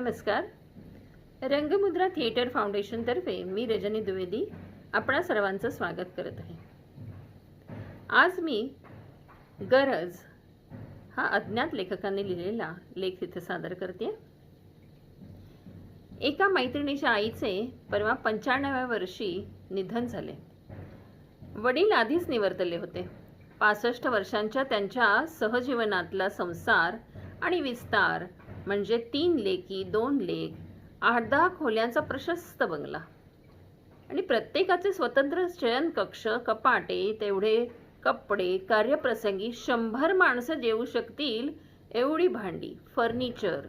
नमस्कार. रंगमुद्रा थिएटर फाउंडेशनतर्फे मी रजनी द्विवेदी आपणा सर्वांचं स्वागत करत आहे. आज मी गरज हा अज्ञात लेखकाने लिहिलेला लेख इथे सादर करते. एका मैत्रिणीच्या आईचे परवा पंच्याण्णव्या वर्षी निधन झाले. वडील आधीच निवर्तले होते. पासष्ट वर्षांच्या त्यांच्या सहजीवनातला संसार आणि विस्तार म्हणजे तीन लेकी दोन लेक आठ दहा खोल्यांचा प्रशस्त बंगला. आणि प्रत्येकाचे स्वतंत्र शयन कक्ष कपाटे तेवढे कपडे कार्यप्रसंगी शंभर माणसं जेवू शकतील एवढी भांडी फर्निचर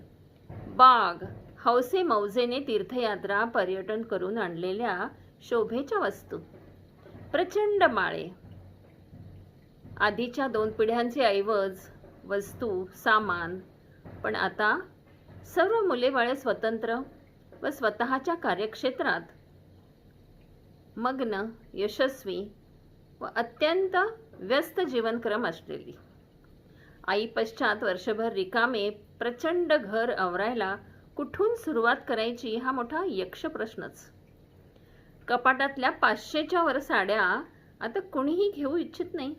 बाग हौसे मौजेने तीर्थयात्रा पर्यटन करून आणलेल्या शोभेच्या वस्तू. प्रचंड माळे. आधीच्या दोन पिढ्यांचे ऐवज वस्तू सामान पण आता सर्व मुलेबाळे स्वतंत्र व स्वतःच्या कार्यक्षेत्रात मग्न यशस्वी व अत्यंत व्यस्त जीवनक्रम असलेली. आई पश्चात वर्षभर रिकामे प्रचंड घर आवरायला कुठून सुरुवात करायची हा मोठा यक्ष प्रश्नच. कपाटातल्या पाचशेच्या वर साड्या आता कुणीही घेऊ इच्छित नाही.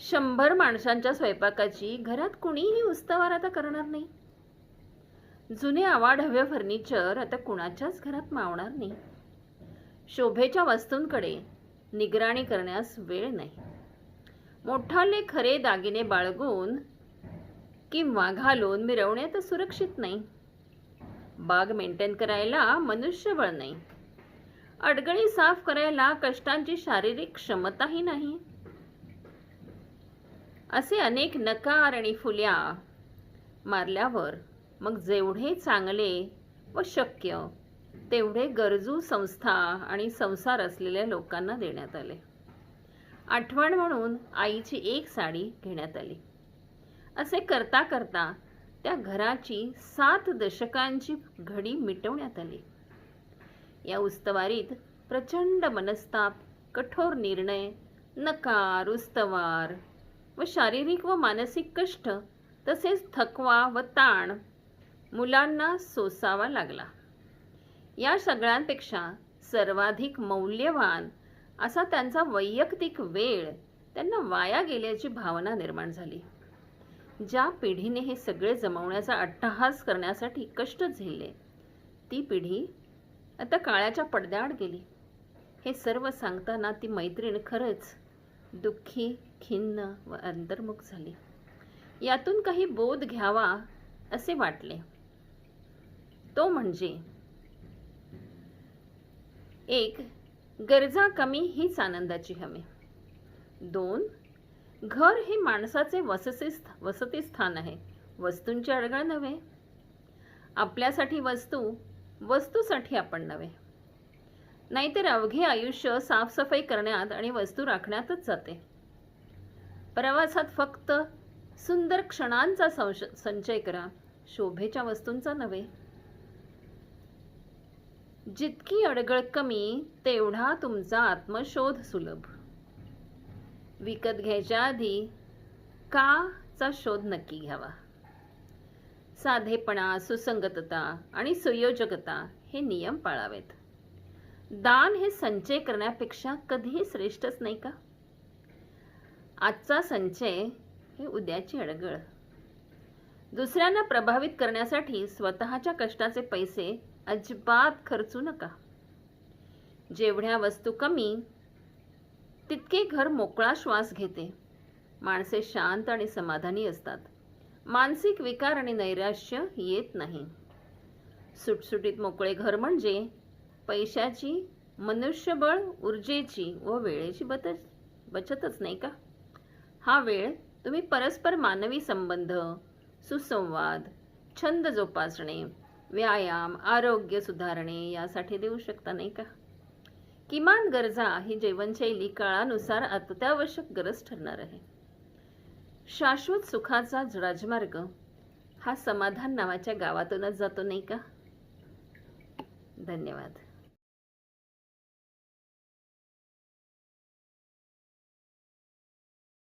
शंभर माणसांच्या स्वयंपाकाची घरात कुणीही उस्तवार आता करणार नाही. जुने आवाढव्य फर्निचर आता कुणाच्याच घरात मावणार नाही. शोभेच्या वस्तूंकडे निगराणी करण्यास वेळ नाही. मोठाले खरे दागिने बाळगून किंवा घालून मिरवणे तर सुरक्षित नाही. बाग मेंटेन करायला मनुष्यबळ नाही. अडगळी साफ करायला कष्टांची शारीरिक क्षमताही नाही. असे अनेक नकार आणि फुल्या मारल्यावर मग जेवढे चांगले व शक्य तेवढे गरजू संस्था आणि संसार असलेल्या लोकांना देण्यात आले. आठवण म्हणून आईची एक साडी घेण्यात आली. असे करता करता त्या घराची सात दशकांची घडी मिटवण्यात आली. या उस्तवारीत प्रचंड मनस्ताप कठोर निर्णय नकार उस्तवार व शारीरिक व मानसिक कष्ट तसेच थकवा व ताण मुलांना सोसावा लागला. या सगळ्यांपेक्षा सर्वाधिक मौल्यवान असा त्यांचा वैयक्तिक वेळ त्यांना वाया गेल्याची भावना निर्माण झाली. ज्या पिढीने हे सगळे जमवण्याचा अट्टहास करण्यासाठी कष्ट झेलले ती पिढी आता काळाच्या पडद्याआड गेली. हे सर्व सांगताना ती मैत्रीण खरंच दुःखी खिन्न व अंतर्मुख झाली. यातून काही बोध घ्यावा असे वाटले. तो म्हणजे एक गरजा कमी हीच आनंदाची हमी. दोन घर हे माणसाचे वससे वसती स्थान आहे. वस्तूंची अडगळ नव्हे. आपल्यासाठी वस्तू वस्तूसाठी आपण नव्हे. नाहीतर अवघे आयुष्य साफसफाई करण्यात आणि वस्तू राखण्यातच जाते. प्रवासात फक्त सुंदर क्षणांचा संश संचय करा शोभेच्या वस्तूंचा नव्हे. जितकी अडगळ कमी तेवढा तुमचा आत्मशोध सुलभ. विकत घ्यायच्या आधी का चा शोध नक्की घ्यावा? साधेपणा सुसंगतता आणि सुयोजकता हे नियम पाळावेत. दान हे संचय करण्यापेक्षा कधीही श्रेष्ठच नाही का? आजचा संचय हे उद्याची अडगळ दुसऱ्यांना प्रभावित करण्यासाठी स्वतःच्या कष्टाचे पैसे अजिबात खर्चू नका. जेवढ्या वस्तू कमी तितके घर मोकळा श्वास घेते. माणसे शांत आणि समाधानी असतात. मानसिक विकार आणि नैराश्य येत नाही. सुटसुटीत मोकळे घर म्हणजे पैशाची मनुष्यबळ ऊर्जेची व वेळेची बचत बचतच नाही का? हा वेळ तुम्ही परस्पर मानवी संबंध सुसंवाद छंद जोपासणे व्यायाम आरोग्य सुधारणे यासाठी देऊ शकता नाही का? किमान गरजा ही जीवनशैली काळानुसार अत्यावश्यक गरज ठरणार आहे. शाश्वत सुखाचा राजमार्ग हा समाधान नावाच्या गावातूनच जातो नाही का? धन्यवाद.